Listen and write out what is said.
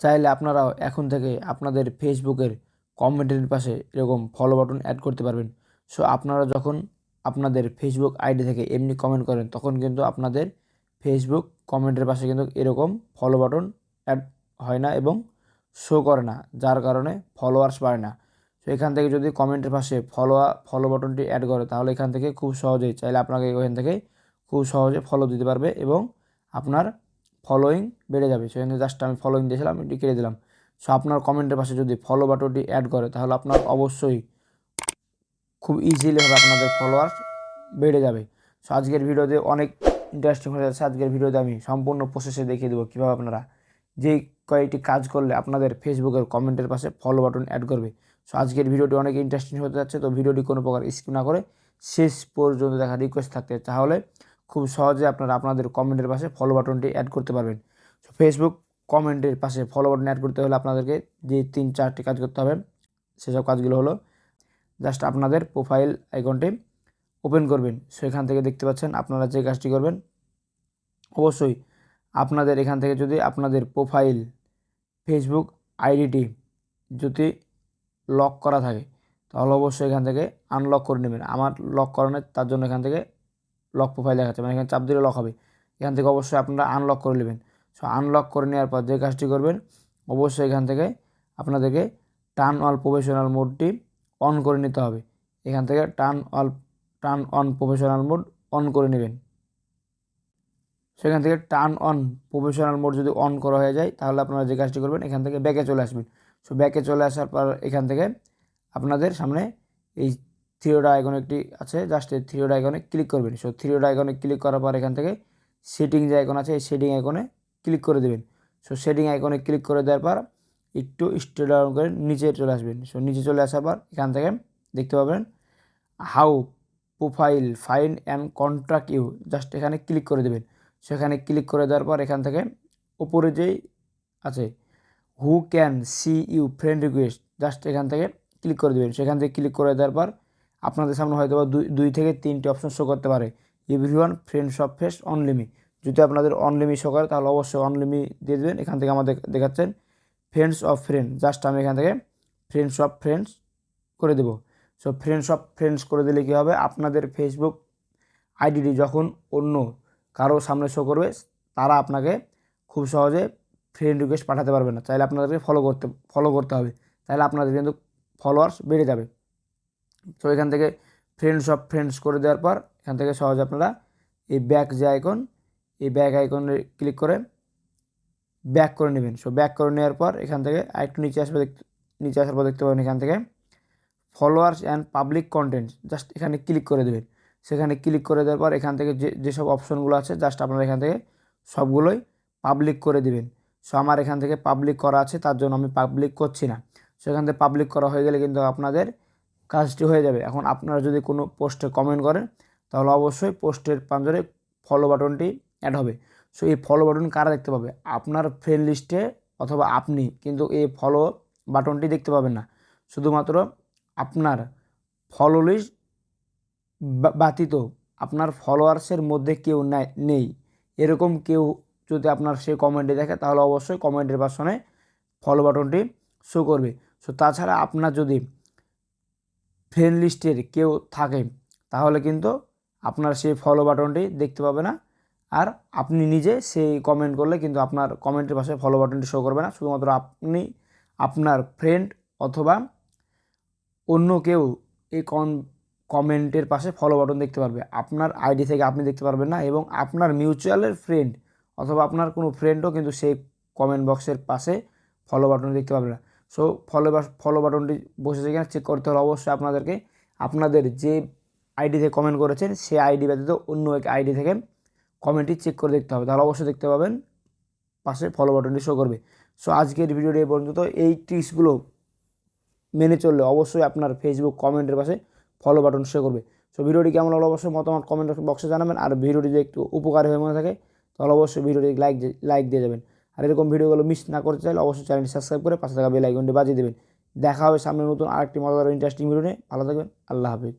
চাইলে আপনারাও এখন থেকে আপনাদের ফেসবুকের কমেন্টের পাশে এরকম ফলো বাটন অ্যাড করতে পারবেন। সো আপনারা যখন আপনাদের ফেসবুক আইডি থেকে এমনি কমেন্ট করেন, তখন কিন্তু আপনাদের ফেসবুক কমেন্টের পাশে কিন্তু এরকম ফলো বাটন অ্যাড হয় না এবং শো করে না, যার কারণে ফলোয়ার্স বাড়ে না। তো এখান থেকে যদি কমেন্টের পাশে ফলো ফলো বাটনটি অ্যাড করে, তাহলে এখান থেকে খুব সহজেই চাইলে আপনাকে এখান থেকে খুব সহজে ফলো দিতে পারবে এবং আপনার ফলোয়িং বেড়ে যাবে। সেখানে জাস্ট আমি ফলোয়িং দিয়েছিলাম, এটি কেটে দিলাম। সো আপনার কমেন্টের পাশে যদি ফলো বাটনটি অ্যাড করে, তাহলে আপনার অবশ্যই খুব ইজিলি হবে আপনাদের ফলোয়ার বেড়ে যাবে। সো আজকের ভিডিওতে অনেক ইন্টারেস্টিং হয়ে যাচ্ছে। আজকের ভিডিওতে আমি সম্পূর্ণ প্রসেসে দেখিয়ে দেবো কীভাবে আপনারা যেই কয়েকটি কাজ করলে আপনাদের ফেসবুকের কমেন্টের পাশে ফলো বাটন অ্যাড করবে। সো আজকের ভিডিওটি অনেক ইন্টারেস্টিং হতে যাচ্ছে। তো ভিডিওটি কোনো প্রকার স্কিপ না করে শেষ পর্যন্ত দেখা রিকোয়েস্ট থাকতে। তাহলে খুব সহজে আপনারা আপনাদের কমেন্টের পাশে ফলো বাটনটি অ্যাড করতে পারবেন। ফেসবুক কমেন্টের পাশে ফলো বাটন অ্যাড করতে হলে আপনাদেরকে যে তিন, চারটি কাজ করতে হবে, সেসব কাজগুলো হলো জাস্ট আপনাদের প্রোফাইল আইকনটি ওপেন করবেন। সো এখান থেকে দেখতে পাচ্ছেন আপনারা যে কাজটি করবেন, অবশ্যই আপনাদের এখান থেকে যদি আপনাদের প্রোফাইল ফেসবুক আইডিটি যদি লক করা থাকে, তাহলে অবশ্যই এখান থেকে আনলক করে নেবেন। আমার লক করানোর তার জন্য এখান থেকে লক প্রোফাইল দেখাচ্ছে মানে এখানে চাপ দিলে লক হবে। এখান থেকে অবশ্যই আপনারা আনলক করে নেবেন। সো আনলক করে নেওয়ার পর যে কাজটি করবেন, অবশ্যই এখান থেকে আপনাদেরকে টার্ন অল প্রফেশনাল মোডটি অন করে নিতে হবে। এখান থেকে turn all turn on professional mode on করে নেবেন। সেখান থেকে টার্ন অন প্রফেশনাল মোড যদি অন করা হয়ে যায়, তাহলে আপনারা যে কাজটি করবেন, এখান থেকে ব্যাকে চলে আসবেন। সো ব্যাকে চলে আসার পর এখান থেকে আপনাদের সামনে এই আইকন একটি আছে জাস্ট এই আইকনে ক্লিক করবেন। সো থ্রিওডা আইকনে ক্লিক করার পর এখান থেকে সেটিং যে আইকন আছে, এই সেটিং আইকনে ক্লিক করে দেবেন। সো সেটিং আইকনে ক্লিক করে দেওয়ার পর একটু স্টে ডাউন করে নিচে চলে আসবেন। সো নিচে চলে আসার পর এখান থেকে দেখতে পাবেন how profile fine and contract you just এখানে ক্লিক করে দেবেন। সেখানে ক্লিক করে দেওয়ার পর এখান থেকে ওপরে যেই আছে who can see you friend request just এখান থেকে ক্লিক করে দেবেন। সেখান থেকে ক্লিক করে দেওয়ার পর আপনাদের সামনে হয়তো বা দুই দুই থেকে তিনটি অপশন শো করতে পারে। Every one friends of face only me যদি আপনাদের অনলিমি শো করে, তাহলে অবশ্যই অনলিমি দিয়ে দেবেন। এখান থেকে আমাদের দেখাচ্ছেন। ফ্রেন্ডস অফ ফ্রেন্ড জাস্ট আমি এখান থেকে ফ্রেন্ডস অফ ফ্রেন্ডস করে দেবো। সো ফ্রেন্ডস অফ ফ্রেন্ডস করে দিলে কী হবে? আপনাদের ফেসবুক আইডিটি যখন অন্য কারও সামনে শো করবে, তারা আপনাকে খুব সহজে ফ্রেন্ড রিকোয়েস্ট পাঠাতে পারবে না। চাইলে আপনাদেরকে ফলো করতে ফলো করতে হবে। তাহলে আপনাদের কিন্তু ফলোয়ার্স বেড়ে যাবে। তো এখান থেকে ফ্রেন্ডস অফ ফ্রেন্ডস করে দেওয়ার পর, এখান থেকে সহজে আপনারা এই ব্যাক যে আইকন এই ব্যাক আইকনে ক্লিক করে ব্যাক করে নেবেন। সো ব্যাক করে নেওয়ার পর এখান থেকে আরেকটু নিচে আসবে নিচে আসার পর দেখতে পাবেন এখান থেকে followers and public content just এখানে ক্লিক করে দেবেন। সেখানে ক্লিক করে দেওয়ার পর এখান থেকে যে যেসব অপশনগুলো আছে জাস্ট আপনারা এখান থেকে সবগুলোই পাবলিক করে দিবেন। সো আমার এখান থেকে পাবলিক করা আছে, তার জন্য আমি পাবলিক করছি না। সো এখান থেকে পাবলিক করা হয়ে গেলে কিন্তু আপনাদের কাজটি হয়ে যাবে। এখন আপনারা যদি কোনো পোস্টে কমেন্ট করেন, তাহলে অবশ্যই পোস্টের পাঞ্জরে ফলো বাটনটি অ্যাড হবে। সো এই ফলো বাটন কারা দেখতে পাবে? আপনার ফ্রেন্ড লিস্টে অথবা আপনি, কিন্তু এই ফলো বাটনটি দেখতে পাবেন না। শুধুমাত্র আপনার ফলো লিস্ট ব্যতীত আপনার ফলোয়ার্সের মধ্যে কেউ নেই এরকম কেউ যদি আপনার সে কমেন্টে দেখে, তাহলে অবশ্যই কমেন্টের পাশনে ফলো বাটনটি শো করবে। সো তাছাড়া আপনার যদি ফ্রেন্ড লিস্টের কেউ থাকে, তাহলে কিন্তু আপনার সেই ফলো বাটনটি দেখতে পাবে না। আর আপনি নিজে সেই কমেন্ট করলে কিন্তু আপনার কমেন্টের পাশে ফলো বাটনটি শো করবে না। শুধুমাত্র আপনি আপনার ফ্রেন্ড অথবা অন্য কেউ এই কমেন্টের পাশে ফলো বাটন দেখতে পারবে। আপনার আইডি থেকে আপনি দেখতে পারবেন না এবং আপনার মিউচুয়ালের ফ্রেন্ড অথবা আপনার কোনো ফ্রেন্ডও কিন্তু সেই কমেন্ট বক্সের পাশে ফলো বাটন দেখতে পাবে না। সো ফলো বা ফলো বাটনটি বসেছে কিনা চেক করতে হলে অবশ্যই আপনাদেরকে আপনাদের যে আইডি থেকে কমেন্ট করেছেন সেই আইডি ব্যতীত অন্য এক আইডি থেকে কমেন্টটি চেক করে দেখতে হবে। তাহলে অবশ্যই দেখতে পাবেন, পাশে ফলো বাটনটি শো করবে। সো আজকের ভিডিওটি এই পর্যন্ত। এই ট্রিক্সগুলো মেনে চললে অবশ্যই আপনার ফেসবুক কমেন্টের পাশে ফলো বাটন শো করবে। সো ভিডিওটি কেমন হলো অবশ্যই মতামত কমেন্ট বক্সে জানাবেন। আর ভিডিওটি যদি একটু উপকারী হয়ে মনে থাকে, তাহলে অবশ্যই ভিডিওটি লাইক লাইক দিয়ে যাবেন। আর এরকম ভিডিওগুলো মিস না করতে চাইলে অবশ্যই চ্যানেলটি সাবস্ক্রাইব করে পাশে থাকা বেল আইকনটি বাজিয়ে দেবেন। দেখা হবে সামনে নতুন আরেকটি মজাদার ইন্টারেস্টিং ভিডিও নিয়ে। ভালো থাকবেন, আল্লাহ হাফিজ।